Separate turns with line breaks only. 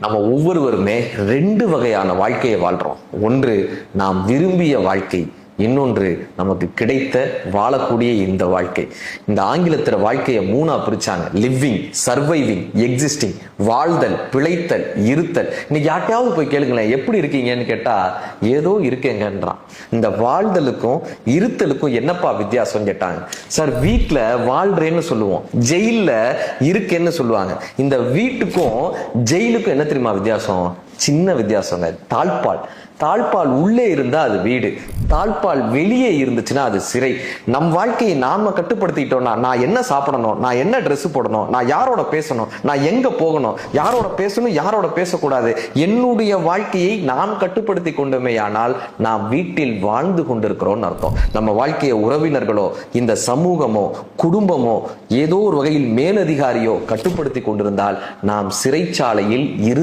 நம்ம ஒவ்வொருவருமே ரெண்டு வகையான வாழ்க்கையை வாழ்றோம். ஒன்று நாம் விரும்பிய வாழ்க்கை. இன்னொன்று நமக்கு கிடைத்த வாழக்கூடிய இந்த வாழ்க்கை. இந்த ஆங்கிலத்துல வாழ்க்கையை மூணா பிரிச்சாங்க. லிவிங் சர்வைவிங் எக்ஸிஸ்டிங் வாழ்தல் பிழைத்தல் இருத்தல். இன்னைக்கு யார்ட்டையாவது போய் கேளுங்களேன் எப்படி இருக்கீங்கன்னு கேட்டா ஏதோ இருக்கேங்கன்றான். இந்த வாழ்தலுக்கும் இருத்தலுக்கும் என்னப்பா வித்தியாசம் கேட்டாங்க. சார் வீட்டில் வாழ்றேன்னு சொல்லுவோம். ஜெயிலில் இருக்கேன்னு சொல்லுவாங்க. இந்த வீட்டுக்கும் ஜெயிலுக்கும் என்ன தெரியுமா வித்தியாசம்? சின்ன வித்தியாசங்க. தாழ்பால். தாழ்பால் உள்ளே இருந்தா அது வீடு. தாழ்பால் வெளியே இருந்துச்சுன்னா அது சிறை. நம் வாழ்க்கையை நாம கட்டுப்படுத்திட்டோம்னா நான் என்ன சாப்பிடணும்? நான் என்ன ட்ரெஸ் போடணும்? நான் யாரோட பேசணும்? நான் எங்க போகணும்? யாரோட பேசணும்? யாரோட பேசக்கூடாது? என்னுடைய வாழ்க்கையை நாம் கட்டுப்படுத்தி கொண்டோமே ஆனால் நாம் வீட்டில் வாழ்ந்து கொண்டிருக்கிறோம்னு அர்த்தம். நம்ம வாழ்க்கையை உறவினர்களோ இந்த சமூகமோ குடும்பமோ ஏதோ ஒரு வகையில் மேலதிகாரியோ கட்டுப்படுத்தி கொண்டிருந்தால் நாம் சிறைச்சாலையில் இரு